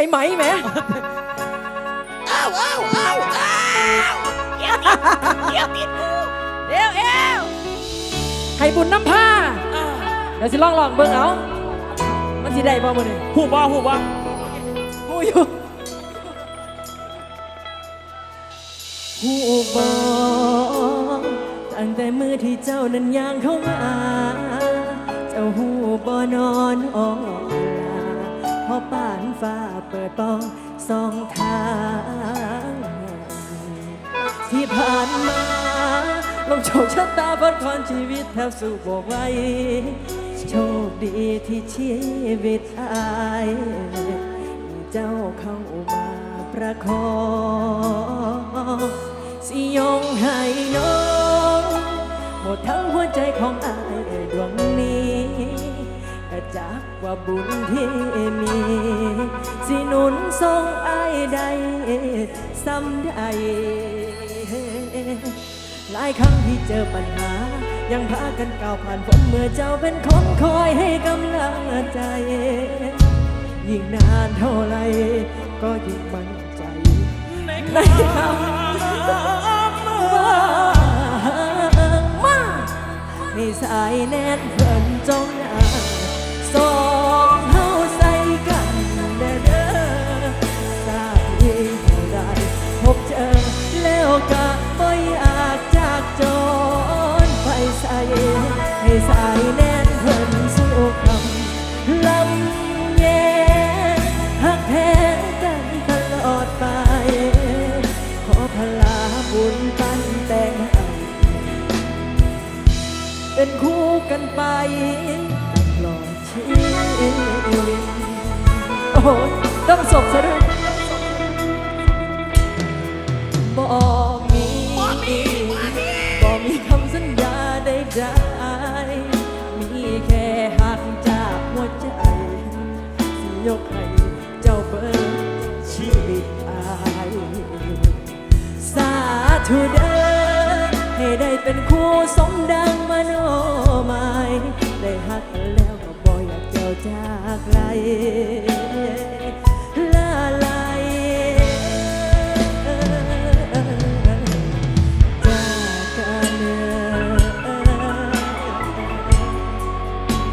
อ้ไหมแหมอ้าวอ้าวอ้าวอ้าวเกี่ยวติดเกี่ยวติดกูเอวเอวให้บุญน้ำผ้าอ้าวเดี๋ยวสิลองลองเบิ่งเอา มันสิได้บ่มื้อนี้หูบ่หูบ่ฮู้อยู่ฮู้บ่ตั้งแต่มือที่เจ้านั้นย่างเข้ามา เจ้าฮู้บ่นอนออลาเพราะ ปานฟ้าเปิดปองสองทาง ที่ผ่านมาลงโชคชะตาพัดพรชีวิตแทบสู้บ่ไหวโชคดีที่ชีวิตอายมีเจ้าเข้ามาประคองสิยงให้น้อง หมดทั้งหัวใจของอาย ว่าบุญที่มี สิหนุนทรงอายใดซ้ำใดหลายครั้งที่เจอปัญหา ยังพากันก้าวผ่านผมเมื่อเจ้าเป็นคนคอยให้กำลังใจ ยิ่งนานเท่าไร ก็ยิ่งมั่นใจในในคำว่ามาให้สายแน่นเพิ่นจงหน้าสอ โอ้โหต้องศพซะด้วยบ่มีบ่มีคำสัญญาใดๆมีแค่หักจากหัวใจ สิยกให้เจ้าเบิดชีวิตอายสาธุเด้อให้ได้เป็นคู่สมดังมโนหมายได้หักแล้ว จากไกลลาลายจากกัน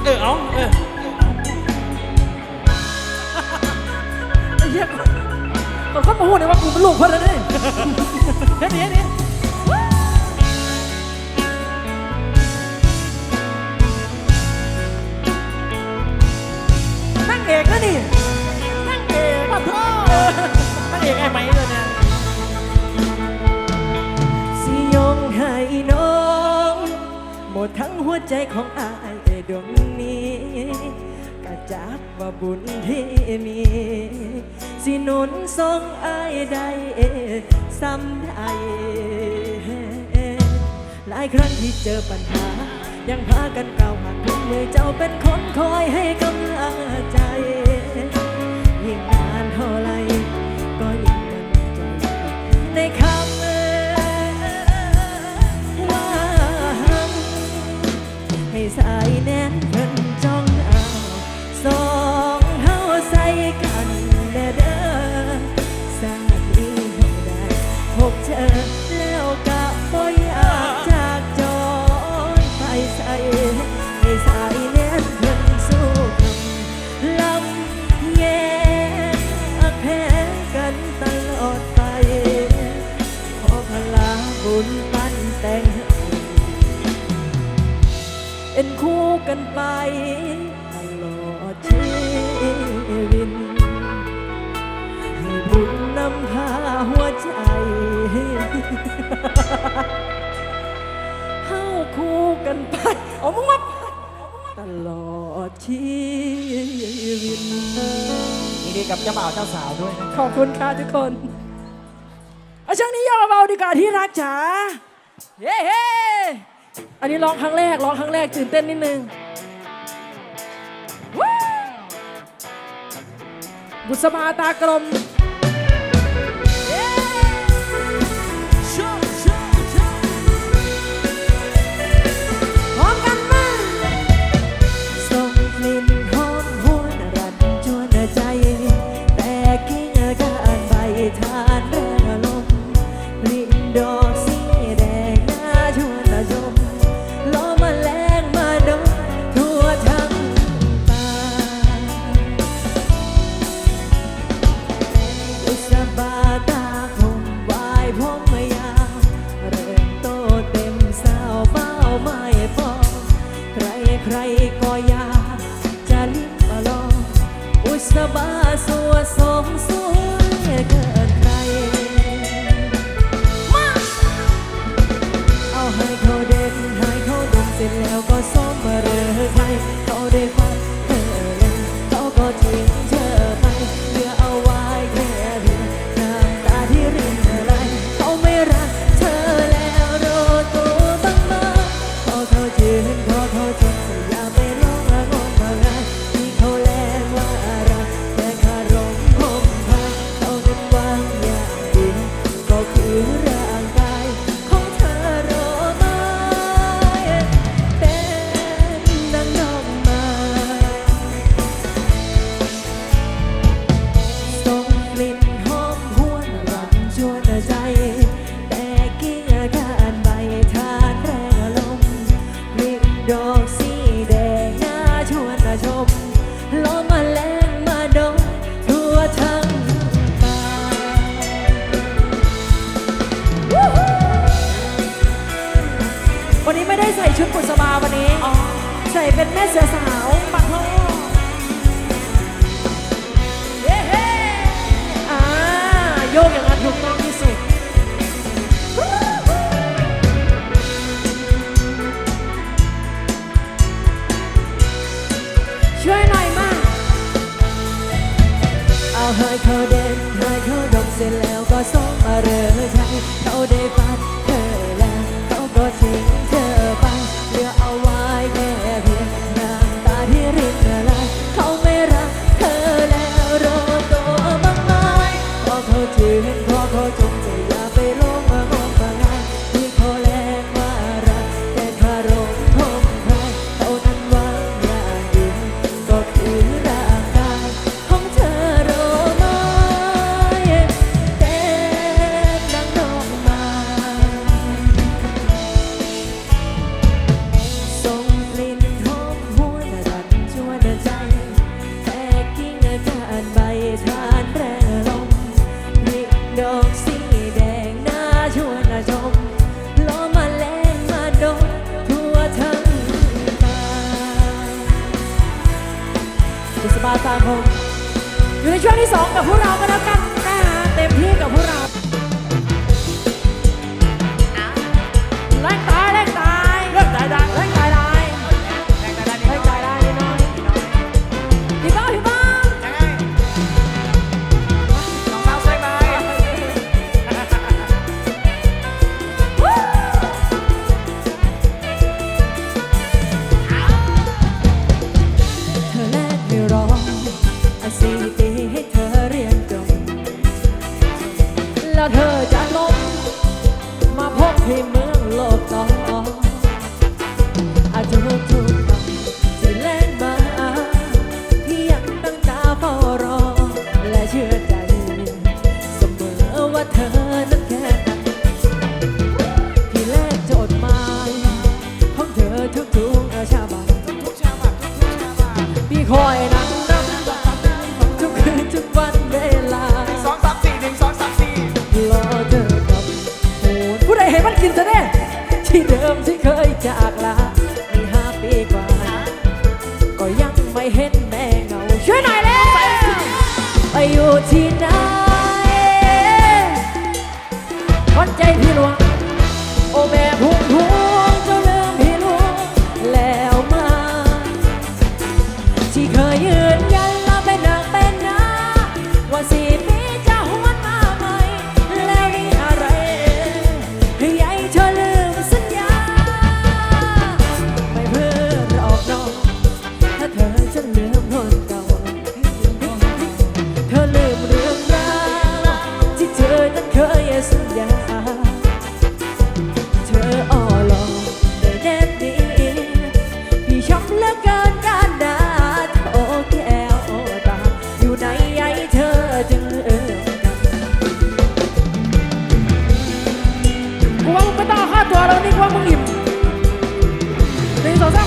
เอเออเอาเออไอ้เหี้ยมันก็มาพูดเลยว่ากูเป็นลูกเพิ่นแล้วนี่เฮ้ยนี่นี่นั่ ทั้งหัวใจของอายดวงนี้กะจับว่าบุญที่มี สิหนุนทรงอายได้ซ้ำใดหลายครั้งที่เจอปัญหา ยังพากันก้าวผ่านพ้นมือเจ้าเป็นคนคอยให้กำลังใจยิ่งนานเท่าไรก็ยิ่งมั่นใจในคำ สายแน่นเพิ่นจ้อง ขอบคุณค่ะทุกคนเอาช่วงนี้ย่อเบาดีกว่าที่รักจ๋าเย้เฮอันนี้ร้องครั้งแรกร้องครั้งแรกตื่นเต้นนิดนึงบุษบาตากลม ใครก็อยากจะลิ้มลองอุตสบาสัวสองส ช่วยหน่อยมาเอาให้เขาเด่นให้เขาดมเสร็จแล้ว Ahura! 走上。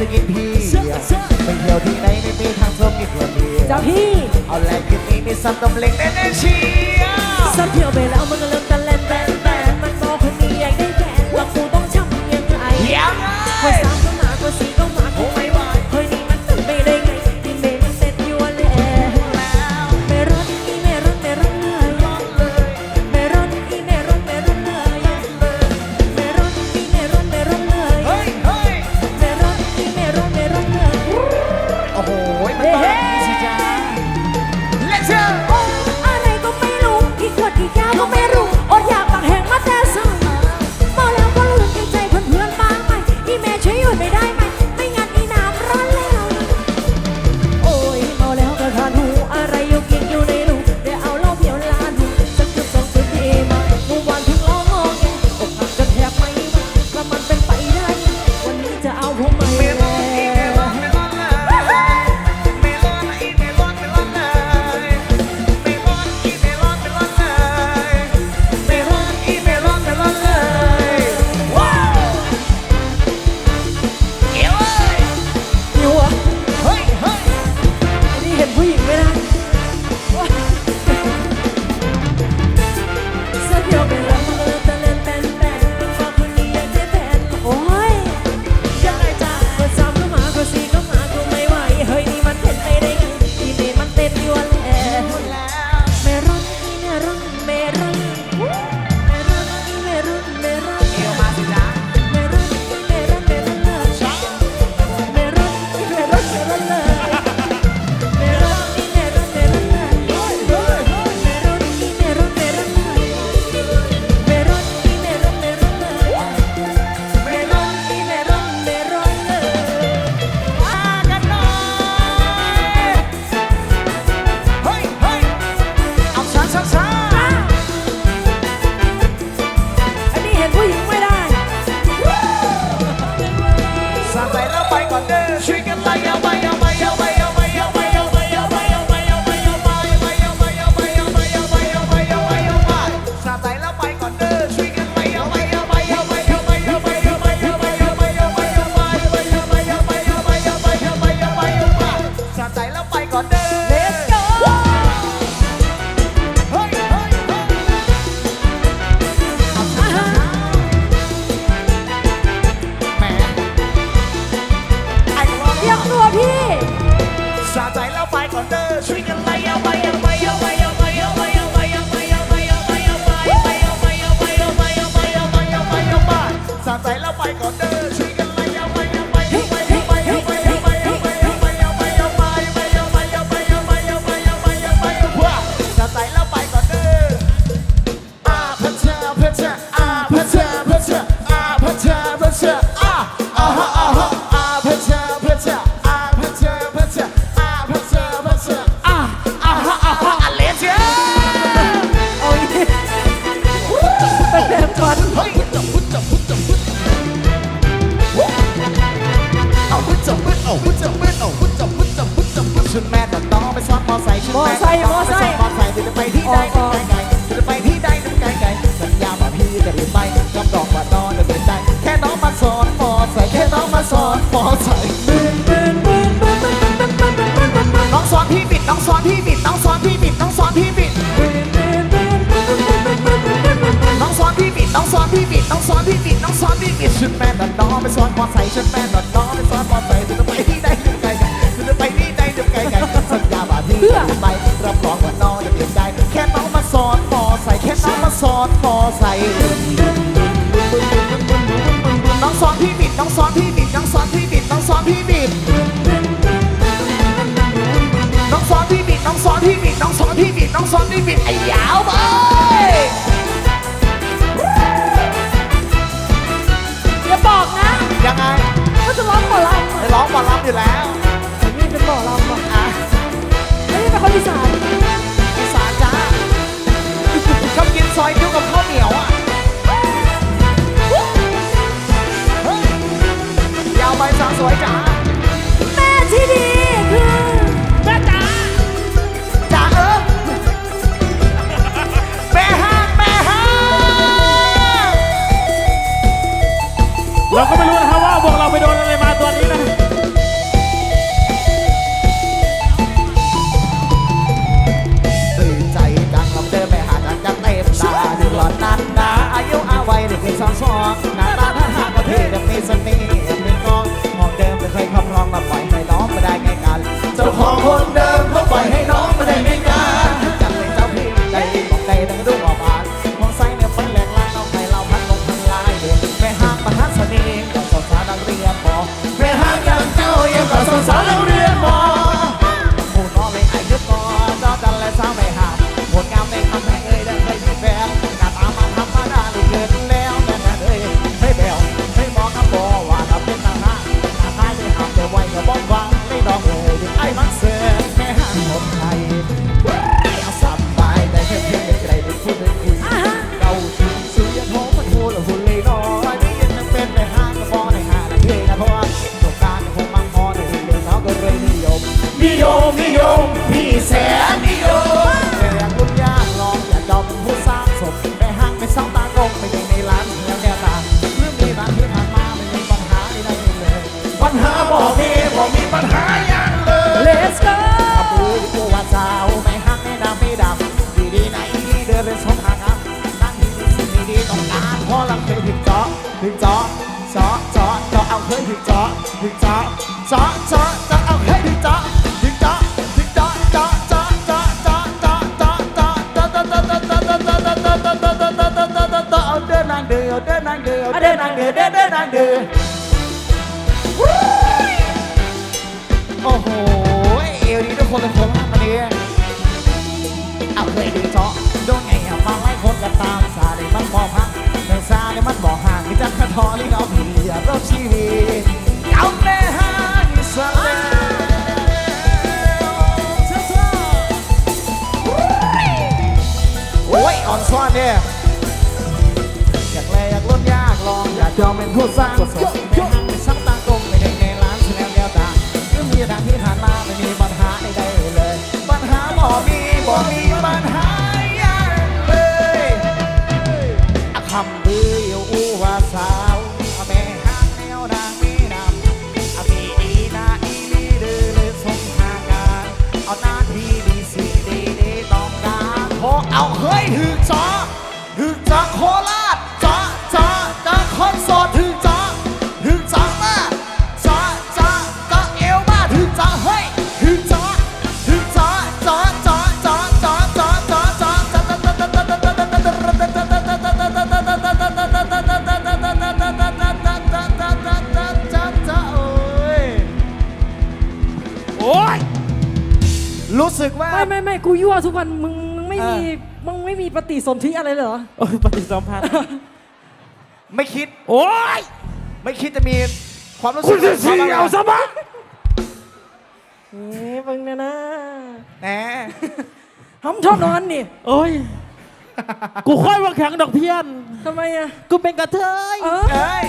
จะกินพี่ไปเที่ยวที่ไหนไม่มีทางโบกินคนเดียวจ้าพี่เอาแรงกินนี่มีซัต้มเล็กแน่ๆเชียวสัตเที่ยวไปแล้วมันก็เริ่มตะแลนแบนแบนมันมองคนนี้อยากได้แกนว่ากูต้องช้ำยังไงคนสไง สาดใส่แล้วไปก่อนเด้อช่วยกันไล่เอา ชุดแม่ตัดน้องไปซ้อนพอใส่ชุดแม่ตัดน้องไปซ้อนพอไซค์จะไปที่ใดจะไกลไกลจะไปที่ใดจะไกลไกลสัญญาบาที่จะไปรับรองว่าน้องจะเปลี่ยนใจแค่น้องมาสอนพอใสแค่น้องมาสอนพอใสน้องสอนพี่บิดน้องสอนพี่บิดน้องสอนพี่บิดน้องสอนพี่บิดน้องสอนพี่บิดน้องสอนพี่บิดน้องสอนพี่บิดน้องสอนพี่บิดไอ้ยาวบ้า ยังไงเขาจะร้องหมอลำจะร้องหมอลำอยู่แล้ว เคยดูเจาะโดนไงอะมาไล่คนกันตามซาเลยมันบอกพักแต่ซาเลยมันบอกห่างมีจักรทอลิงเอาเพียรอบชีวิตเอาแน่ฮะนี่สลาโอ้ยอ่อนซ้อนเนี่ยอยากแลอยากล้นยากลองอยากยอมเป็นผู้สร้างสดไม่ห้างไม่ซ้ำตากลมไม่ได้ในร้านแสดงแนวตาก็มีทางที่ผ่านมาไม่มีปัญหาใดๆเลย ปัญหาบ่มีบ่มี เอาเฮ้ยถึกจอถึกจอโคราชจอจอจอคอนโซถึกจอถึกจอมาจอจอจอเอวมาถึกจอเฮ้ยถึกจอถึกจอจอจอจอจอจอจอจอจอโอ้ยรู้สึกว่าไม่ไม่ไม่กูยั่วทุกวันมึงมึงไม่มีเออมึง ไม่มีปฏิสนธิอะไรเลยเหรอ โอ้ยปฏิสัมพันธ์ ไม่คิด โอ้ยไม่คิดจะมีความรู้สึคุกณจะเสียเอาซะบ้างเอ๊ะมึงเนี่ยนะแหมทำชอบนอนนี่โอ้ย กูค่อยว่าแข็งดอกเพี้ยน ทำไมอะกูเป็นกระเทย เออเอ้ย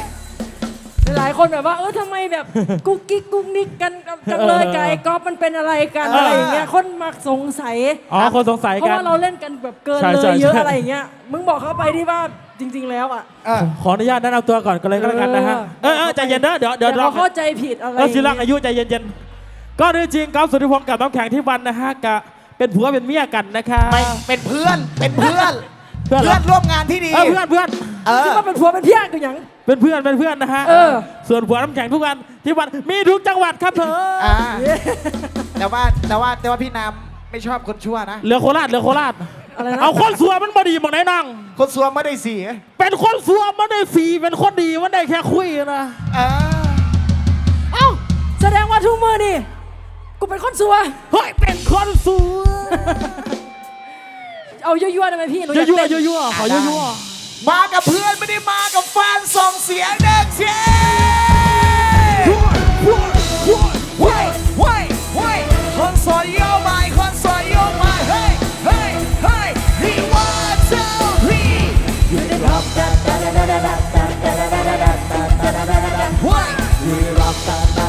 หลายคนแบบว่า เออทำไมแบบ กุ๊กกิ๊กกุ๊กนิกกัน จังเลยไก่กอฟมันเป็นอะไรกันเอออ อะไรอย่างเงี้ยคนมักสงสัยอ๋อคนสงสัยเพราะกัน ว่าเราเล่นกันแบบเกินใช่เลใช่ยเยอะใช่ อะไรอย่างเงี้ยมึงบอกเขาไปที่ว่าจริง ๆ แล้วอะเออขออนุญาตแนะนำตัวก่อนกันเลยก็แล้วกันนะฮะเออเออใจเย็นนะเดี๋ยวเดี๋ยวแต่เราเขาเข้าใจผิดอะไรเราสิรักอายุใจเย็นๆ ก็จริงๆครับสุธิพงศ์กับน้ำแข็งที่วันนะฮะกะเป็นผัวเป็นเมียกันนะคะไม่เป็นเพื่อนเป็นเพื่อน เพื่อนเหรอเพื่อนร่วมงานที่ดี เออเพื่อนเพื่อน เออคิดว่าเป็นผัวเป็นเพี้ยกันยัง เป็นเพื่อนเป็นเพื่อนนะฮะเออ ส่วนผัวน้ำแข็งทุกวันที่วันมีทุกจังหวัดครับเธออ่าแต่ว่าแต่ว่าแต่ว่าพี่น้ำไม่ชอบคนชั่วนะ เหลือโคราชเหลือโคราชอะไรนะ เอาคนสัวมันบดีบอกไหนนั่ง คนซัวไม่ได้เสียเป็นคนสัวมันได้สีเป็นคนดีมันได้แค่คุยนะเออเอ้าแสดงว่าทุกมือนี่กูเป็นคนสัว เฮ้ยเป็นคนสัวเอายั่วๆได้ไหมพี่หนูอยั่ยาวกยั่วเต้นยั่วยั่วขอยั่วยั่ว มากับเพื่อนไม่ได้มากับแฟนส่งเสียงเด็กเชียเว้ยเว้ยเว้ยคนสวยโยใหม่คนสวยโยใหม่เฮ้ยเฮ้ยเฮ้ย he wants to he เว้ย he rock da da da da da da da da da da da da da da da เว้ย he rock da da da da da da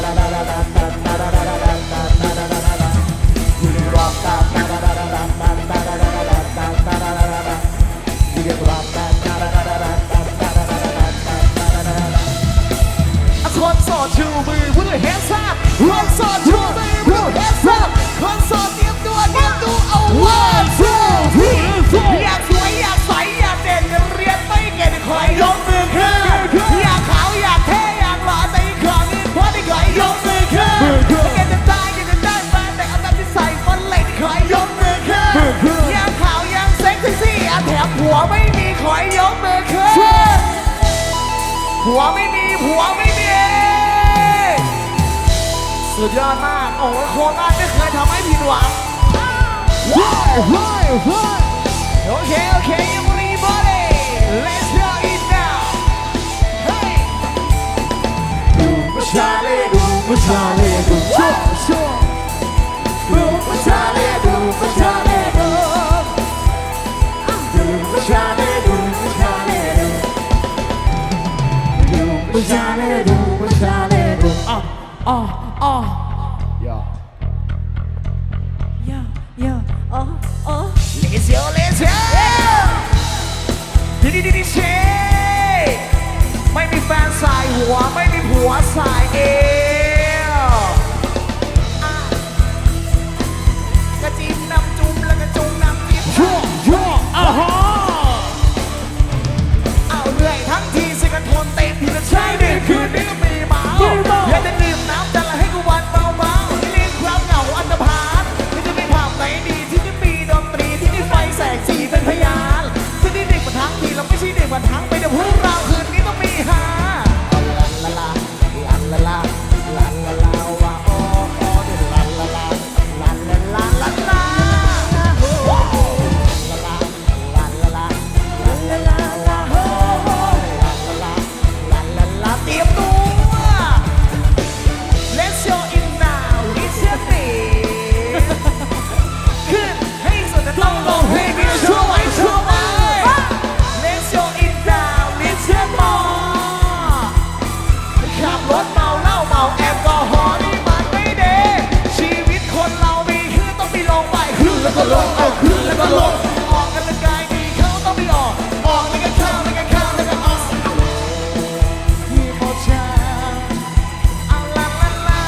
คนโสดชูมือพูดด้วยเฮซ่าคนโสดชูมือพูดด้วยเฮซ่าคนโสดเตรียมตัวเตรียมตัวเอาวันทูอยากสวยอยากใสอยากเด่นเรียนไม่เก่งขอยยกมือขึ้นอยากขาวอยากเท่อยากหล่อแต่อีกครั้งนึงเพราะที่ขอยยกมือขึ้นอยากจะได้อยากจะได้แฟนแต่เอาแบบที่ใส่มันเล็กขอยยกมือขึ้นอยากขาวอยากเซ็กซี่อะแถมผัวไม่มีขอยยกมือขึ้นผัวไม่ ดยอดมาก โอ้โหโคราชไม่เคยทำให้ผิดหวังว้าวว้าวว้าวโอเค โอเค everybody let's go it now เฮ้ยดูมาชาเลดูมาชาเลดูชัวชัวดูมาชาเลดูมาชาเลดูดูมาชาเลดูมาชาเลดู Bujaledu, bujaledu. อ๋อ อ๋ออ๋อ Yeah. ย่าย่าอ๋ออ๋อ Let's go, let's go. ดีดีดีดีเชไม่มีแฟนสายหัว ไม่มีผัวสายเอวอะกระจิ้มน้ำจุ่มแล้วก็จุ่มน้ำจิ้มชั่วชั่วอ่าฮะเอาเหนื่อยทั้งทีสิกันทนเต็มที่จะใช้เดือนคืนนี้ แล้วก็ลงเอาขึ้นแล้วก็ลงออกกำลังกายดีเขาต้องมีออกออกแล้วก็เข้าแล้วก็เข้าแล้วก็ออกที่โมชาเอาลาลาลา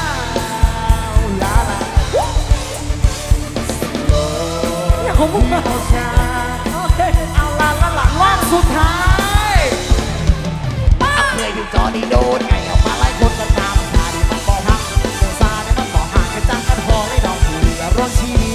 ลาลาเนี่ยของมึงอะโมชาโอเคเอาลาลาลารอบสุดท้ายเคยอยู่จอดีโดนไงออกมาไล่คนกันตามช